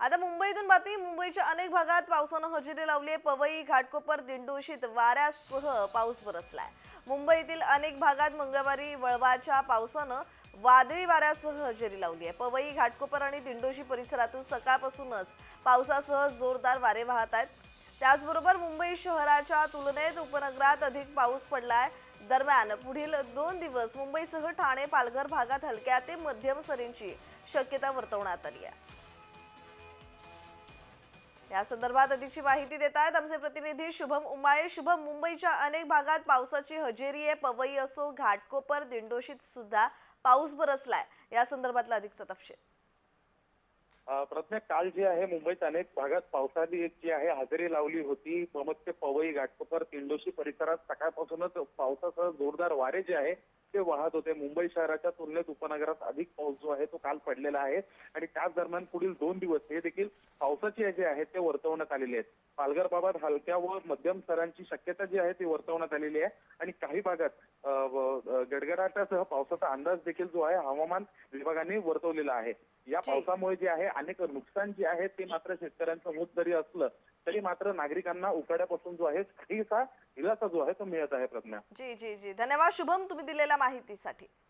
आता मुंबईतून बातमी मुंबईच्या अनेक भागात पावसानं हजेरी लावली आहे. पवई घाटकोपर दिंडोशीत वाऱ्यासह पाऊस बरसलाय. मुंबईतील अनेक भागात मंगळवारी वळवाच्या पावसानं वादळी वाऱ्यासह हजेरी लावली आहे. पवई घाटकोपर आणि दिंडोशी परिसरातून सकाळपासूनच पावसासह जोरदार वारे वाहत आहेत. त्याचबरोबर मुंबई शहराच्या तुलनेत उपनगरात अधिक पाऊस पडलाय. दरम्यान पुढील दोन दिवस मुंबईसह ठाणे पालघर भागात हलक्या ते मध्यम सरींची शक्यता वर्तवण्यात आली आहे. या संदर्भात अधिकची माहिती देत आहेत आमचे प्रतिनिधी शुभम उमाळे. शुभम मुंबईच्या अनेक भागात पावसाची हजेरी आहे. पवई असो घाटकोपर दिंडोशीत सुद्धा पाऊस बरसलाय. या संदर्भातला अधिकचा तपशील. अ, प्रज्ञा काल जे आहे मुंबईत अनेक भागात पावसाने जी आहे हजेरी लावली होती. मग ते पवई घाटकोपर तिंडोशी परिसरात सकाळपासूनच पावसासह जोरदार वारे जे आहे ते वाहत होते. मुंबई शहराच्या तुलनेत उपनगरात अधिक पाऊस जो आहे तो काल पडलेला आहे आणि त्याच दरम्यान पुढील दोन दिवस हे देखील पावसाची जे आहे ते वर्तवण्यात आलेले आहेत. पालघर भागात हलक्या व मध्यम सरांची शक्यता जी आहे ती वर्तवण्यात आलेली आहे आणि काही भागात गडगडाटासह पावसाचा अंदाज देखील जो आहे हवामान विभागाने वर्तवलेला आहे. या. पावसामुळे जे आहे अनेक नुकसान जे आहे ते मात्र शेतकऱ्यांचं होत जरी असलं तरी मात्र नागरिकांना उकाड्यापासून जो आहे काहीसा दिलासा जो आहे तो मिळत आहे प्रज्ञा. जी जी जी. धन्यवाद. शुभम तुम्ही दिलेल्या माहितीसाठी.